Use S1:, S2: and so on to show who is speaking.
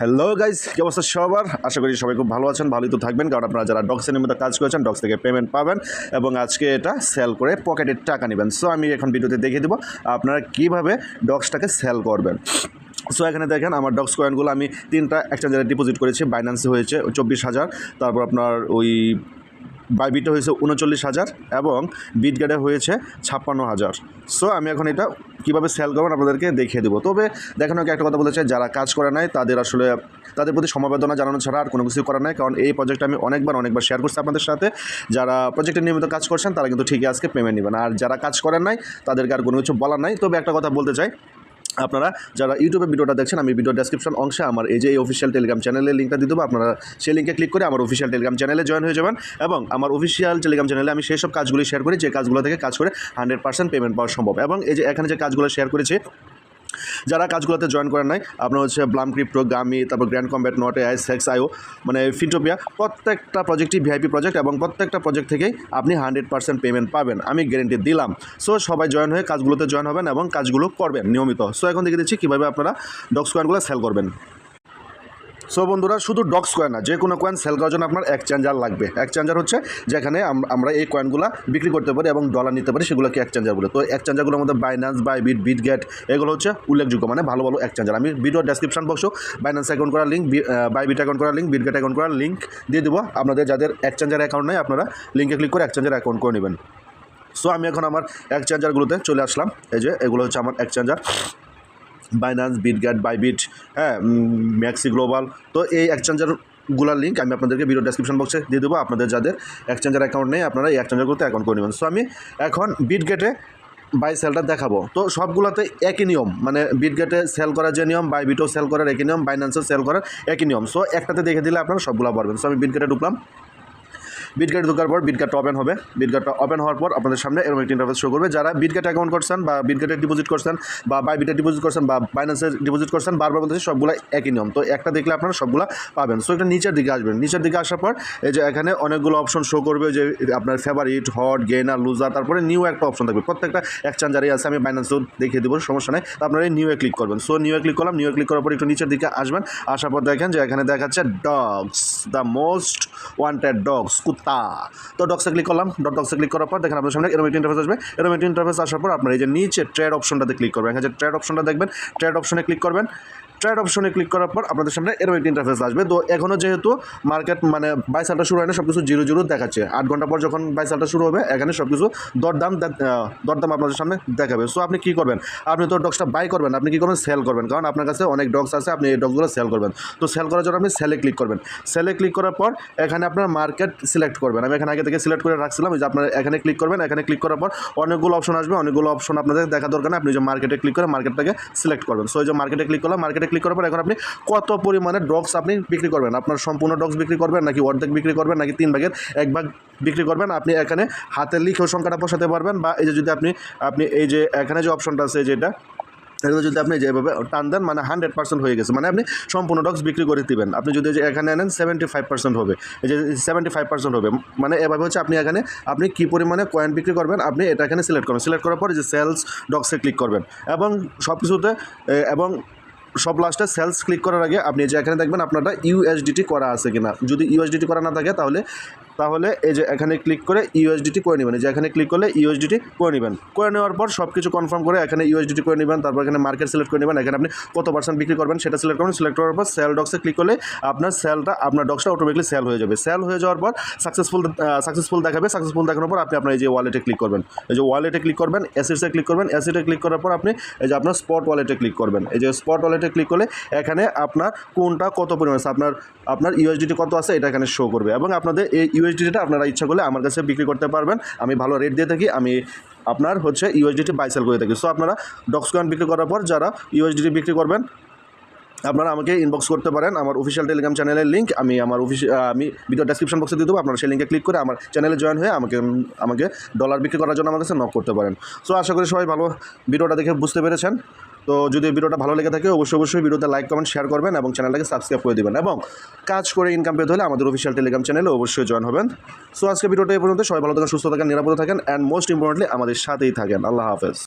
S1: Hello guys কি অবস্থা সবার? আশা করি সবাই খুব ভালো আছেন, ভালোই তো থাকবেন। কারণ আপনারা যারা ডগসের নিয়মিত কাজ করেছেন ডক্স থেকে পেমেন্ট পাবেন এবং আজকে এটা সেল করে পকেটের টাকা নেবেন। সো আমি এখন ভিডিওতে দেখিয়ে দেবো আপনারা কীভাবে ডক্সটাকে সেল করবেন। সো এখানে দেখেন আমার ডক্স কয়েনগুলো আমি তিনটা এক্সচেঞ্জারে ডিপোজিট করেছি। বাইন্যান্সে হয়েছে চব্বিশ হাজার, তারপর আপনার ওই বাইবিটে হয়েছে উনচল্লিশ হাজার এবং বিট বিটগেটে হয়েছে ছাপ্পান্ন হাজার। সো আমি এখন এটা কীভাবে সেল করবেন আপনাদেরকে দেখিয়ে দেবো। তবে দেখানো একটা কথা চাই যারা কাজ করে নাই, তাদের আসলে, তাদের প্রতি সমবেদনা জানানো ছাড়া আর কোনো কিছু করার নাই। কারণ এই প্রজেক্টটা আমি অনেকবার অনেকবার শেয়ার করছি আপনাদের সাথে। যারা প্রজেক্টে নিয়মিত কাজ করছেন, তারা কিন্তু ঠিকই আজকে পেমেন্ট নেবেন। আর যারা কাজ করেন নাই, তাদেরকে আর কোনো কিছু বলার নাই। তবে একটা কথা বলতে চাই আপনারা যারা ইউটিউবে ভিডিওটা দেখছেন, আমি ভিডিও ডেসক্রিপশন অংশে আমার এই যে এই অফিসিয়াল টেলিগ্রাম চ্যানেলের লিঙ্কটা দিয়ে দেবো। আপনারা সেই লিঙ্কে ক্লিক করে আমার অফিসিয়াল টেলিগ্রাম চ্যানেলে জয়েন হয়ে যাবেন এবং আমার অফিসিয়াল টেলিগ্রাম চ্যানেলে আমি সেই সব কাজগুলি শেয়ার করি, যে কাজগুলো থেকে কাজ করে হান্ড্রেড পার্সেন্ট পেমেন্ট পাওয়া সম্ভব। এবং এই যে এখানে যে কাজগুলো শেয়ার করেছি যারা কাজগুলোতে জয়েন করেন নাই, আপনার হচ্ছে ব্লাম ক্রিপ্টো গামি তারপর গ্র্যান্ড কম্ব্যাট নট আই সেক্স আইও মানে ফিন্টোপিয়া প্রত্যেকটা প্রজেক্টই ভিআইপি প্রজেক্ট এবং প্রত্যেকটা প্রজেক্ট থেকেই আপনি হান্ড্রেড পার্সেন্ট পেমেন্ট পাবেন। আমি গ্যারেন্টি দিলাম। সো সবাই জয়েন হয়ে কাজগুলোতে জয়েন হবেন এবং কাজগুলো করবেন নিয়মিত। সো এখন দেখে দিচ্ছি কীভাবে আপনারা ডক্স কয়েনগুলো সেল করবেন। সো বন্ধুরা, শুধু ডক্স কয়েন না, যে কোনো কয়েন সেল করার জন্য আপনার এক্সচেঞ্জার লাগবে। এক্সচেঞ্জার হচ্ছে যেখানে আমরা এই কয়েনগুলো বিক্রি করতে পারি এবং ডলার নিতে পারি, সেগুলোকে এক্সচেঞ্জার বলে। তো এক্সচেঞ্জারগুলোর মধ্যে বাইন্যান্স বাইবিট বিটগেট এগুলো হচ্ছে উল্লেখযোগ্য মানে ভালো ভালো এক্সচেঞ্জার আমি ভিডিও ডেসক্রিপশন বক্সও বাইন্যান্স অ্যাকাউন্ট করার লিঙ্ক বাইবিট অ্যাকাউন্ট করার লিঙ্ক বিটগেট অ্যাকাউন্ট করার লিঙ্ক দিয়ে দেবো। আপনাদের যাদের এক্সচেঞ্জার অ্যাকাউন্ট নেই, আপনারা লিঙ্কে ক্লিক করে এক্সচেঞ্জার অ্যাকাউন্ট করে নেবেন। সো আমি এখন আমার এক্সচেঞ্জারগুলোতে চলে আসলাম। এই যে, এগুলো হচ্ছে আমার এক্সচেঞ্জার বাইন্যান্স বিটগ্যাট বাইবিট হ্যাঁ ম্যাক্সি গ্লোবাল তো এই এক্সচেঞ্জারগুলোর লিঙ্ক আমি আপনাদেরকে ভিডিও ডেসক্রিপশন বক্সে দিয়ে দেবো। আপনাদের যাদের এক্সচেঞ্জার অ্যাকাউন্ট নেই, আপনারা এই এক্সচেঞ্জারগুলোতে অ্যাকাউন্ট করে নেবেন। সো আমি এখন বিটগেটে বাই সেলটা দেখাবো। তো সবগুলোতে একই নিয়ম মানে বিটগেটে সেল করার যে নিয়ম বাই বিটও সেল করার একই নিয়ম বাইন্যান্সও সেল করার একই নিয়ম। সো একটাতে দেখে দিলে আপনারা সবগুলো পারবেন। সো আমি বিটগেটে ঢুকলাম। বিটগেট ঢোকার পর বিটগেটটা ওপেন হবে। বিটগেটটা ওপেন হওয়ার পর আপনাদের সামনে এরকম একটি ইন্টারফেস শো করবে। যারা বিটগেট অ্যাকাউন্ট করছেন বা বিটগেটে ডিপোজিট করছেন বা বাইবিটে ডিপোজিট করছেন বা বাইন্যান্সে ডিপোজিট করছেন, বারবার বলতেছি সবগুলো একই নিয়ম। তো একটা দেখলে আপনারা সবগুলো পাবেন। সো এটা নিচের দিকে আসবেন। নিচের দিকে আসার পর এই যে এখানে অনেকগুলো অপশন শো করবে যে আপনার ফেভারিট হট গেনার লুজার তারপরে নিউ একটা অপশন থাকবে। প্রত্যেকটা এক্সচেঞ্জারই আছে, আমি বাইন্যান্সেও দেখিয়ে দেবো, সমস্যা নেই। তো আপনারা এই নিউয়ে ক্লিক করবেন। সো নিউয়ে ক্লিক করলাম নিউয়ে ক্লিক করার পর একটু নিচের দিকে আসবেন। আসার পর দেখেন যে এখানে দেখাচ্ছে dogs the most wanted dogs কুত্তা তো ডক্সে ক্লিক করলাম। ডট ডক্সে ক্লিক করার পর দেখেন আপনার সামনে এরকম একটি ইন্টারফেস আসবে। এরকম একটি ইন্টারফেস আসার পর আপনার এই যে নিচে ট্রেড অপশনটাতে ক্লিক করবেন। হ্যাঁ যে ট্রেড অপশনটা দেখবেন ট্রেড অপশনে ক্লিক করবেন। ট্রেড অপশনে ক্লিক করার পর আপনাদের সামনে এরকম একটি ইন্টারফেস আসবে। তো এখনও যেহেতু মার্কেট মানে বাইসালটা শুরু হয় না সব কিছু জিরো জিরো দেখাচ্ছে। আট ঘণ্টা পর যখন বাইসালটা শুরু হবে, এখানে সব কিছু দরদাম দরদাম আপনাদের সামনে দেখাবে। সো আপনি কী করবেন? আপনি তো ডগসটা বাই করবেন, আপনি কী করবেন? সেল করবেন। কারণ আপনার কাছে অনেক ডগস আছে, আপনি এই ডগসগুলো সেল করবেন। তো সেল করার জন্য আপনি সেলে ক্লিক করবেন। সেলে ক্লিক করার পর এখানে আপনার মার্কেট সিলেক্ট করবেন। আমি এখানে আগে থেকে সিলেক্ট করে রাখছিলাম যে আপনার এখানে ক্লিক করবেন, এখানে ক্লিক করার পর অনেকগুলো অপশন আসবে, অনেকগুলো অপশন আপনাদের দেখা দরকার আপনি যে মার্কেটে ক্লিক করে মার্কেটটাকে সিলেক্ট করবেন। সো এই যে মার্কেটে ক্লিক করলাম মার্কেটে ক্লিক করার পর এখন আপনি কত পরিমাণে ডগস আপনি বিক্রি করবেন? আপনার সম্পূর্ণ ডগস বিক্রি করবেন নাকি অর্ধেক বিক্রি করবেন, নাকি তিন ভাগের এক ভাগ বিক্রি করবেন? আপনি এখানে হাতে লিখেও সংখ্যাটা বসাতে পারবেন বা এই যে যদি আপনি আপনি এই যে এখানে যে অপশনটা আছে যেটা এগুলো যদি আপনি যেভাবে টান দেন মানে হান্ড্রেড পার্সেন্ট হয়ে গেছে। মানে আপনি সম্পূর্ণ ডগস বিক্রি করে দিবেন। আপনি যদি এখানে আনেন সেভেন্টি ফাইভ পার্সেন্ট হবে। এই যে সেভেন্টি ফাইভ পার্সেন্ট হবে। মানে এভাবে হচ্ছে আপনি এখানে, আপনি কী পরিমাণে কয়েন বিক্রি করবেন? আপনি এটা এখানে সিলেক্ট করবেন। সিলেক্ট করার পর যে সেলস ডগসে ক্লিক করবেন। এবং সব কিছুতে এবং সব লাস্টে সেলস ক্লিক করার আগে আপনি যে এখানে দেখবেন আপনারটা ইউএসডিটি করা আছে কিনা। যদি ইউএসডিটি করা না থাকে তাহলে তাহলে এই যে এখানে ক্লিক করে ইউএসডিটি করে নেবেন। যে এখানে ক্লিক করলে ইউএসডিটি করে নেবেন। করে নেওয়ার পর সব কিছু কনফার্ম করে এখানে ইউএসডিটি করে নেবেন, তারপর এখানে মার্কেট সিলেক্ট করে নেবেন। এখানে আপনি কত পার্সেন্ট বিক্রি করবেন সেটা সিলেক্ট করবেন। সিলেক্ট করার পর সেল ডক্সে ক্লিক করলে আপনার সেলটা আপনার ডক্সটা অটোমেটিকলি সেল হয়ে যাবে। সেল হয়ে যাওয়ার পর সাকসেসফুল সাকসেসফুল দেখাবে। সাকসেসফুল দেখানোর পর আপনি আপনার এই যে ওয়ালেটে ক্লিক করবেন। এই যে ওয়ালেটে ক্লিক করবেন অ্যাসিডসে ক্লিক করবেন। অ্যাসিডে ক্লিক করার পর আপনি এই যে আপনার স্পট ওয়ালেটে ক্লিক করবেন। এই যে স্পট ওয়ালেটে ক্লিক করলে এখানে আপনার কোনটা কত পরিমাণ আপনার আপনার ইউএসডিটি কত আছে? এটা এখানে শো করবে। এবং আপনাদের এই ইউএসডিটিটা আপনারা ইচ্ছা করলে আমার কাছে বিক্রি করতে পারবেন। আমি ভালো রেট দিয়ে থাকি, আমি আপনার হচ্ছে ইউএসডিটি বাই সেল করে থাকি। সো আপনারা ডক্স কয়েন বিক্রি করার পর যারা ইউএসডিটি বিক্রি করবেন, আপনারা আমাকে ইনবক্স করতে পারেন। আমার অফিসিয়াল টেলিগ্রাম চ্যানেলের লিঙ্ক আমি আমার অফিস আমি ভিডিও ডেসক্রিপশন বক্সে দিয়ে দেবো। আপনারা সেই লিঙ্কে ক্লিক করে আমার চ্যানেলে জয়েন হয়ে আমাকে আমাকে ডলার বিক্রি করার জন্য আমার কাছে নক করতে পারেন। সো আশা করি সবাই ভালো ভিডিওটা দেখে বুঝতে পেরেছেন। তো যদি ভিডিওটা ভালো লেগে থাকে, অবশ্যই অবশ্যই ভিডিওতে লাইক কমেন্ট শেয়ার করবেন এবং চ্যানেলটাকে সাবস্ক্রাইব করে দেবেন এবং কাজ করে ইনকাম পেতে হলে আমাদের অফিসিয়াল টেলিগ্রাম চ্যানেলে অবশ্যই জয়েন হবেন। সো আজকে ভিডিওটা এই পর্যন্ত। সবাই ভালো থাকেন, সুস্থ থাকেন, নিরাপদে থাকেন অ্যান্ড মোস্ট ইম্পর্টেন্টলি আমাদের সাথেই থাকেন। আল্লাহ হাফেজ।